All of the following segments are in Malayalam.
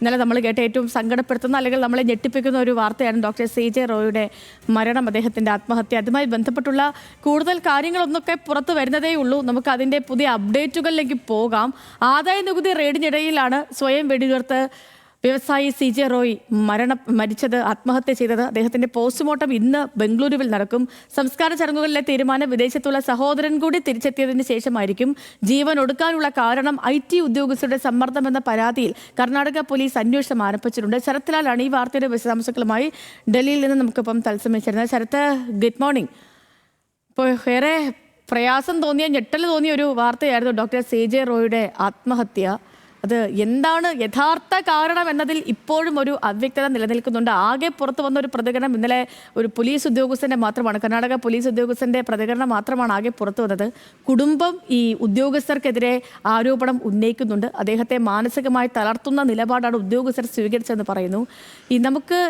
ഇന്നലെ നമ്മൾ കേട്ട ഏറ്റവും സങ്കടപ്പെടുത്തുന്ന അല്ലെങ്കിൽ നമ്മളെ ഞെട്ടിപ്പിക്കുന്ന ഒരു വാർത്തയാണ് ഡോക്ടർ സി ജെ റോയുടെ മരണം അദ്ദേഹത്തിന്റെ ആത്മഹത്യ. അതുമായി ബന്ധപ്പെട്ടുള്ള കൂടുതൽ കാര്യങ്ങളൊന്നൊക്കെ പുറത്തു വരുന്നതേ ഉള്ളൂ. നമുക്ക് അതിന്റെ പുതിയ അപ്ഡേറ്റുകളിലേക്ക് പോകാം. ആദായ നികുതി റെയ്ഡിനിടയിലാണ് സ്വയം വെടിയുതിർത്ത് വ്യവസായി സി ജെ റോയ് മരണ മരിച്ചത് ആത്മഹത്യ ചെയ്തത് അദ്ദേഹത്തിന്റെ പോസ്റ്റ്മോർട്ടം ഇന്ന് ബംഗളൂരുവിൽ നടക്കും. സംസ്കാര ചടങ്ങുകളിലെ തീരുമാനം വിദേശത്തുള്ള സഹോദരൻ കൂടി തിരിച്ചെത്തിയതിനു ശേഷമായിരിക്കും ജീവൻ ഒടുക്കാനുള്ള കാരണം ഐ ടി ഉദ്യോഗസ്ഥരുടെ സമ്മർദ്ദമെന്ന പരാതിയിൽ കർണാടക പോലീസ് അന്വേഷണം ആരംഭിച്ചിട്ടുണ്ട്. ശരത്ലാലാണ് ഈ വാർത്തയുടെ വിശദാംശങ്ങളുമായി ഡൽഹിയിൽ നിന്ന് നമുക്കിപ്പം തത്സമയം ചേരുന്നത്. ശരത്ത് ഗുഡ് മോർണിംഗ് ഇപ്പോൾ ഏറെ പ്രയാസം തോന്നിയ ഞെട്ടൽ തോന്നിയ ഒരു വാർത്തയായിരുന്നു ഡോക്ടർ സി ജെ റോയുടെ ആത്മഹത്യ. അത് എന്താണ് യഥാർത്ഥ കാരണം എന്നതിൽ ഇപ്പോഴും ഒരു അവ്യക്തത നിലനിൽക്കുന്നുണ്ട്. ആകെ പുറത്തു വന്ന ഒരു പ്രതികരണം ഇന്നലെ ഒരു പോലീസ് ഉദ്യോഗസ്ഥന്റെ മാത്രമാണ്. കർണാടക പോലീസ് ഉദ്യോഗസ്ഥന്റെ പ്രതികരണം മാത്രമാണ് ആകെ പുറത്തു വന്നത്. കുടുംബം ഈ ഉദ്യോഗസ്ഥർക്കെതിരെ ആരോപണം ഉന്നയിക്കുന്നുണ്ട്. അദ്ദേഹത്തെ മാനസികമായി തളർത്തുന്ന നിലപാടാണ് ഉദ്യോഗസ്ഥർ സ്വീകരിച്ചതെന്ന് പറയുന്നു. ഈ നമുക്ക്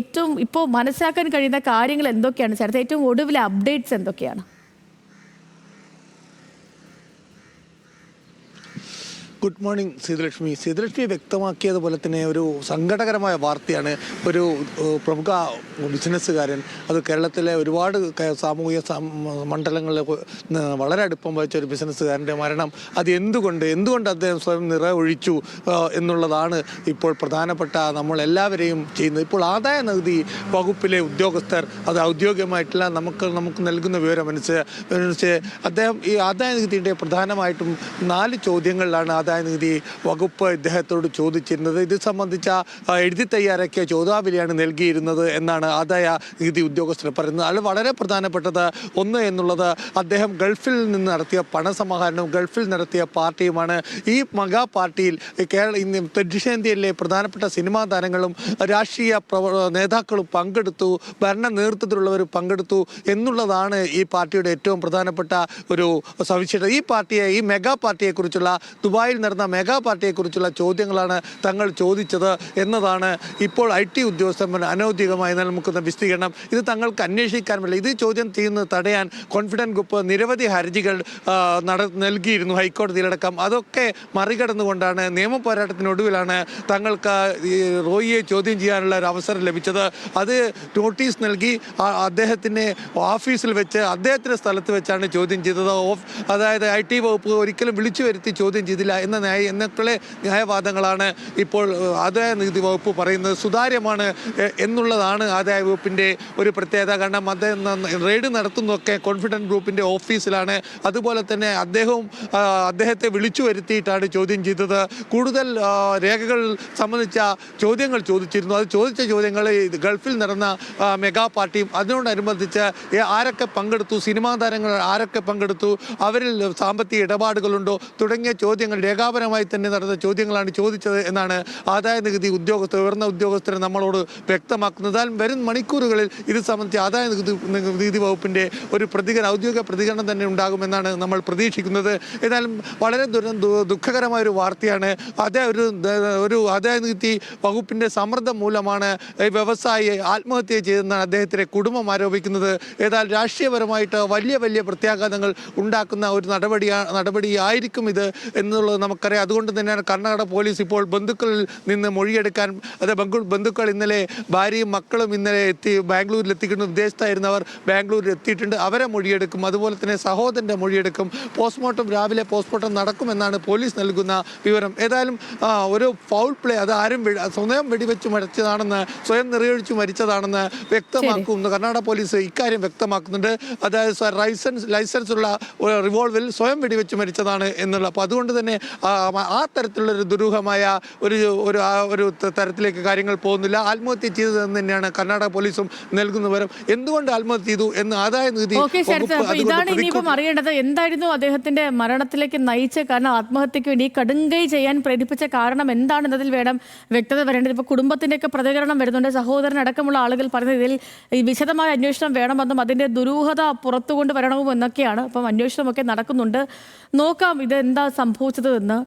ഏറ്റവും ഇപ്പോൾ മനസ്സിലാക്കാൻ കഴിയുന്ന കാര്യങ്ങൾ എന്തൊക്കെയാണ്? ചേർത്ത് ഏറ്റവും ഒടുവിലെ അപ്ഡേറ്റ്സ് എന്തൊക്കെയാണ്? ഗുഡ് മോർണിംഗ് സീതലക്ഷ്മി സീതലക്ഷ്മി വ്യക്തമാക്കിയതുപോലെ തന്നെ ഒരു സങ്കടകരമായ വാർത്തയാണ്. ഒരു പ്രമുഖ ബിസിനസ്സുകാരൻ അത് കേരളത്തിലെ ഒരുപാട് സാമൂഹിക മണ്ഡലങ്ങളിൽ വളരെ അടുപ്പം വഹിച്ച ഒരു ബിസിനസ്സുകാരന്റെ മരണം. അത് എന്തുകൊണ്ട് എന്തുകൊണ്ട് അദ്ദേഹം സ്വയം നിറയൊഴിച്ചു എന്നുള്ളതാണ് ഇപ്പോൾ പ്രധാനപ്പെട്ട നമ്മൾ എല്ലാവരെയും ചെയ്യുന്നത്. ഇപ്പോൾ ആദായ നികുതി വകുപ്പിലെ ഉദ്യോഗസ്ഥർ അത് ഔദ്യോഗികമായിട്ടുള്ള നമുക്ക് നമുക്ക് നൽകുന്ന വിവരമനുസരിച്ച് അനുസരിച്ച് അദ്ദേഹം ഈ ആദായ നികുതിയുടെ പ്രധാനമായിട്ടും നാല് ചോദ്യങ്ങളിലാണ് ആദായ നികുതി വകുപ്പ് ഇദ്ദേഹത്തോട് ചോദിച്ചിരുന്നത്. ഇത് സംബന്ധിച്ച എഴുതി തയ്യാറാക്കിയ ചോദ്യാവലിയാണ് നൽകിയിരുന്നത് എന്നാണ് ആദായ നികുതി ഉദ്യോഗസ്ഥർ പറയുന്നത്. അത് വളരെ പ്രധാനപ്പെട്ടത് ഒന്ന് എന്നുള്ളത് അദ്ദേഹം ഗൾഫിൽ നിന്ന് നടത്തിയ പണസമാഹരണവും ഗൾഫിൽ നടത്തിയ പാർട്ടിയുമാണ്. ഈ മഗാ പാർട്ടിയിൽ കേരള ദക്ഷിണേന്ത്യയിലെ പ്രധാനപ്പെട്ട സിനിമാ താരങ്ങളും രാഷ്ട്രീയ പ്രവ നേതാക്കളും പങ്കെടുത്തു ഭരണ നേതൃത്വത്തിലുള്ളവർ പങ്കെടുത്തു എന്നുള്ളതാണ് ഈ പാർട്ടിയുടെ ഏറ്റവും പ്രധാനപ്പെട്ട ഒരു സവിശേഷത. ഈ പാർട്ടിയെ ഈ മെഗാ പാർട്ടിയെക്കുറിച്ചുള്ള ദുബായിൽ നടന്ന മെഗാ പാർട്ടിയെക്കുറിച്ചുള്ള ചോദ്യങ്ങളാണ് തങ്ങൾ ചോദിച്ചത് എന്നതാണ് ഇപ്പോൾ ഐ ടി ഉദ്യോഗസ്ഥന്മാർ അനൗദ്യോഗികമായി നൽകുന്ന വിശദീകരണം. ഇത് തങ്ങൾക്ക് അന്വേഷിക്കാനുമില്ല. ഇത് ചോദ്യം ചെയ്യുന്നത് തടയാൻ കോൺഫിഡന്റ് ഗ്രൂപ്പ് നിരവധി ഹർജികൾ നട നൽകിയിരുന്നു ഹൈക്കോടതിയിലടക്കം അതൊക്കെ മറികടന്നുകൊണ്ടാണ് നിയമ പോരാട്ടത്തിനൊടുവിലാണ് തങ്ങൾക്ക് റോയിയെ ചോദ്യം ചെയ്യാനുള്ള ഒരു അവസരം ലഭിച്ചത്. അത് നോട്ടീസ് നൽകി അദ്ദേഹത്തിന്റെ ഓഫീസിൽ വെച്ച് അദ്ദേഹത്തിന്റെ സ്ഥലത്ത് വെച്ചാണ് ചോദ്യം ചെയ്തത്. ഓഫ് അതായത് ഐ ടി വകുപ്പ് ഒരിക്കലും വിളിച്ചു വരുത്തി ചോദ്യം ചെയ്തില്ല എന്ന ന്യായ എന്നൊക്കെ ന്യായവാദങ്ങളാണ് ഇപ്പോൾ ആദായ നികുതി വകുപ്പ് പറയുന്നത്. സുതാര്യമാണ് എന്നുള്ളതാണ് ആദായ വകുപ്പിന്റെ ഒരു പ്രത്യേകത. കാരണം അദ്ദേഹം റെയ്ഡ് നടത്തുന്നതൊക്കെ കോൺഫിഡന്റ് ഗ്രൂപ്പിന്റെ ഓഫീസിലാണ്. അതുപോലെ തന്നെ അദ്ദേഹവും അദ്ദേഹത്തെ വിളിച്ചു വരുത്തിയിട്ടാണ് ചോദ്യം ചെയ്തത്. കൂടുതൽ രേഖകൾ സംബന്ധിച്ച ചോദ്യങ്ങൾ ചോദിച്ചിരുന്നു. അത് ചോദിച്ച ചോദ്യങ്ങൾ ഗൾഫിൽ നടന്ന മെഗാ പാർട്ടിയും അതിനോടനുബന്ധിച്ച് ആരൊക്കെ പങ്കെടുത്തു? സിനിമാ താരങ്ങൾ ആരൊക്കെ പങ്കെടുത്തു? അവരിൽ സാമ്പത്തിക ഇടപാടുകളുണ്ടോ? തുടങ്ങിയ ചോദ്യങ്ങൾ രേഖാപരമായി തന്നെ നടന്ന ചോദ്യങ്ങളാണ് ചോദിച്ചത് എന്നാണ് ആദായ നികുതി ഉദ്യോഗസ്ഥർ ഉയർന്ന ഉദ്യോഗസ്ഥരെ നമ്മളോട് വ്യക്തമാക്കുന്നത്. വരും മണിക്കൂറുകളിൽ ഇത് സംബന്ധിച്ച് ആദായ നികുതി നികുതി വകുപ്പിന്റെ ഒരു പ്രതികരണം ഔദ്യോഗിക പ്രതികരണം തന്നെ ഉണ്ടാകുമെന്നാണ് നമ്മൾ പ്രതീക്ഷിക്കുന്നത്. ഏതായാലും വളരെ ദുഃഖകരമായ ഒരു വാർത്തയാണ്. അതേ ഒരു ഒരു ആദായ നികുതി വകുപ്പിന്റെ സമ്മർദ്ദം മൂലമാണ് വ്യവസായി ആത്മഹത്യ ചെയ്തെന്നാണ് അദ്ദേഹത്തിന്റെ കുടുംബം ആരോപിക്കുന്നത്. ഏതായാലും രാഷ്ട്രീയപരമായിട്ട് വലിയ വലിയ പ്രത്യാഘാതങ്ങൾ ഉണ്ടാക്കുന്ന ഒരു നടപടിയാണ് നടപടിയായിരിക്കും ഇത് എന്നുള്ളത് നമുക്കറിയാം. അതുകൊണ്ട് തന്നെയാണ് കർണാടക പോലീസ് ഇപ്പോൾ ബന്ധുക്കളിൽ നിന്ന് മൊഴിയെടുക്കാൻ അതെ ബന്ധുക്കൾ ഇന്നലെ ഭാര്യയും മക്കളും ഇന്നലെ എത്തി ബാംഗ്ലൂരിൽ എത്തിക്കുന്നു വിദേശത്തായിരുന്നവർ ബാംഗ്ലൂരിൽ എത്തിയിട്ടുണ്ട്. അവരെ മൊഴിയെടുക്കും. അതുപോലെ തന്നെ സഹോദരന്റെ മൊഴിയെടുക്കും. പോസ്റ്റ്മോർട്ടം രാവിലെ പോസ്റ്റ്മോർട്ടം നടക്കുമെന്നാണ് പോലീസ് നൽകുന്ന വിവരം. ഏതായാലും ഒരു ഫൗൾ പ്ലേ അത് ആരും സ്വയം വെടിവെച്ച് മരിച്ചതാണെന്ന് സ്വയം നിറയൊഴിച്ച് മരിച്ചതാണെന്ന് വ്യക്തമാക്കുന്നു കർണാടക പോലീസ് ഇക്കാര്യം വ്യക്തമാക്കുന്നുണ്ട്. അതായത് ലൈസൻസ് ഉള്ള ഒരു റിവോൾവിൽ സ്വയം വെടിവെച്ച് മരിച്ചതാണ് എന്നുള്ള. അപ്പോൾ അതുകൊണ്ട് തന്നെ ആ, തരത്തിലുള്ളൊരു ദുരൂഹമായ ഒരു ഒരു ആ ഒരു തരത്തിലേക്ക് കാര്യങ്ങൾ പോകുന്നില്ല. ആത്മഹത്യ ചെയ്തതെന്ന് തന്നെയാണ് കർണാടക പോലീസും നൽകുന്ന വിവരം എന്തുകൊണ്ട് ആത്മഹത്യ ചെയ്തു എന്ന് ആദായ നികുതി ഇതാണ് ഇനിയിപ്പം അറിയേണ്ടത്. എന്തായിരുന്നു അദ്ദേഹത്തിന്റെ മരണത്തിലേക്ക് നയിച്ച കാരണം? ആത്മഹത്യക്ക് വേണ്ടി കടുങ്കൈ ചെയ്യാൻ പ്രേരിപ്പിച്ച കാരണം എന്താണെന്നതിൽ വേണം വ്യക്തത വരേണ്ടത്. ഇപ്പൊ കുടുംബത്തിന്റെയൊക്കെ പ്രതികരണം വരുന്നുണ്ട്. സഹോദരൻ അടക്കമുള്ള ആളുകൾ പറയുന്നത് ഇതിൽ വിശദമായ അന്വേഷണം വേണമെന്നും അതിന്റെ ദുരൂഹത പുറത്തു കൊണ്ടുവരണമെന്നും എന്നൊക്കെയാണ് അപ്പം അന്വേഷണമൊക്കെ നടക്കുന്നുണ്ട്. നോക്കാം ഇത് എന്താ സംഭവിച്ചത്